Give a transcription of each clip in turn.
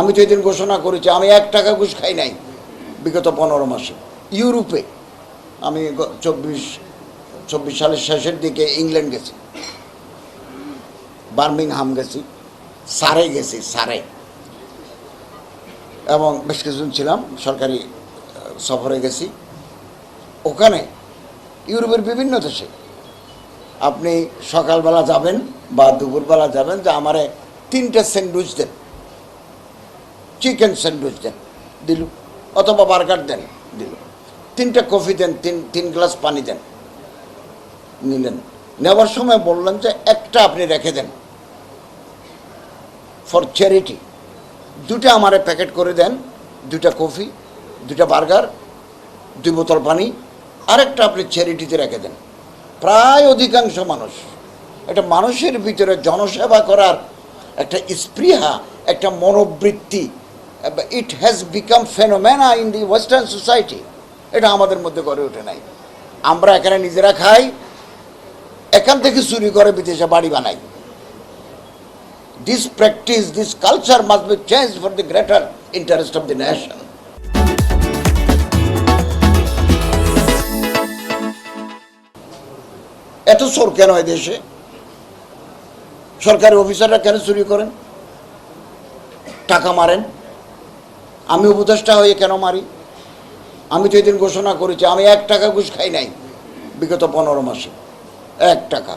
আমি তো এদিন ঘোষণা করেছি, আমি এক টাকা ঘুষ খাই নাই বিগত পনেরো মাসে। ইউরোপে আমি চব্বিশ চব্বিশ সালের শেষের দিকে ইংল্যান্ড গেছি। বার্মিংহাম গেছি, সারে গেছি, সারে। এবং বেশ কিছুদিন ছিলাম, সরকারি সফরে গেছি। ওখানে ইউরোপের বিভিন্ন দেশে আপনি সকালবেলা যাবেন বা দুপুরবেলা যাবেন যে আমারে তিনটা স্যান্ডউইচ দেন। চিকেন স্যান্ডউইচ দেন, দিল। অথবা বার্গার দেন, দিল। তিনটা কফি দেন, তিন তিন গ্লাস পানি দেন, নিলেন। নেওয়ার সময় বললেন যে, একটা আপনি রেখে দেন। ফর চ্যারিটি দুটা আমারে প্যাকেট করে দেন, দুটা কফি দুটা বার্গার দুই বোতল পানি, আরেকটা আপনি চ্যারিটিতে রেখে দেন। প্রায় অধিকাংশ মানুষ, একটা মানুষের ভিতরে জনসেবা করার একটা স্পৃহা, একটা মনোবৃত্তি it has become phenomena in the western society এটা আমাদের মধ্যে গড়ে ওঠে নাই। আমরা এখানে নিজেরা খাই, এখান থেকে চুরি করে বিদেশে বাড়ি বানাই। This practice this culture must be change for the greater interest of the nation এত চোর কেন হয় দেশে? সরকারি অফিসাররা কেন চুরি করেন? টাকা মারেন? আমি উপদেষ্টা হয়ে কেন মারি? আমি তো এদিন ঘোষণা করেছি, আমি এক টাকা ঘুষ খাই নাই বিগত পনেরো মাসে। এক টাকা।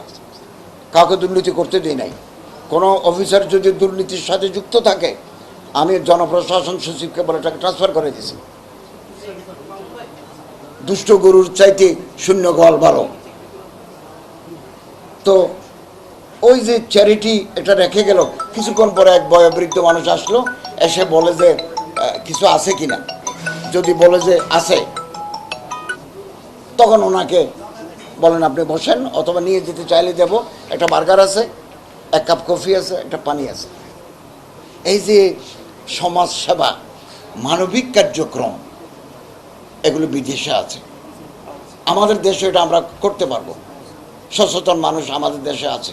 কাউকে দুর্নীতি করতে দিই নাই। কোনো অফিসার যদি দুর্নীতির সাথে যুক্ত থাকে, আমি জনপ্রশাসন সচিবকে বলে টাকা ট্রান্সফার করে দিয়েছি দুষ্ট গরুর চাইতে শূন্য গল ভালো। তো ওই যে চ্যারিটি এটা রেখে গেল, কিছুক্ষণ পরে এক বয়োবৃদ্ধ মানুষ আসলো, এসে বলে যে কিছু আছে কিনা? যদি বলে যে আছে, তখন ওনাকে বলেন, আপনি বসেন, অথবা নিয়ে যেতে চাইলে দেব একটা বার্গার আছে, এক কাপ কফি আছে, একটা পানি আছে। এই যে সমাজ সেবা মানবিক কার্যক্রম, এগুলো বিদেশে আছে। আমাদের দেশে এটা আমরা করতে পারব। সচেতন মানুষ আমাদের দেশে আছে।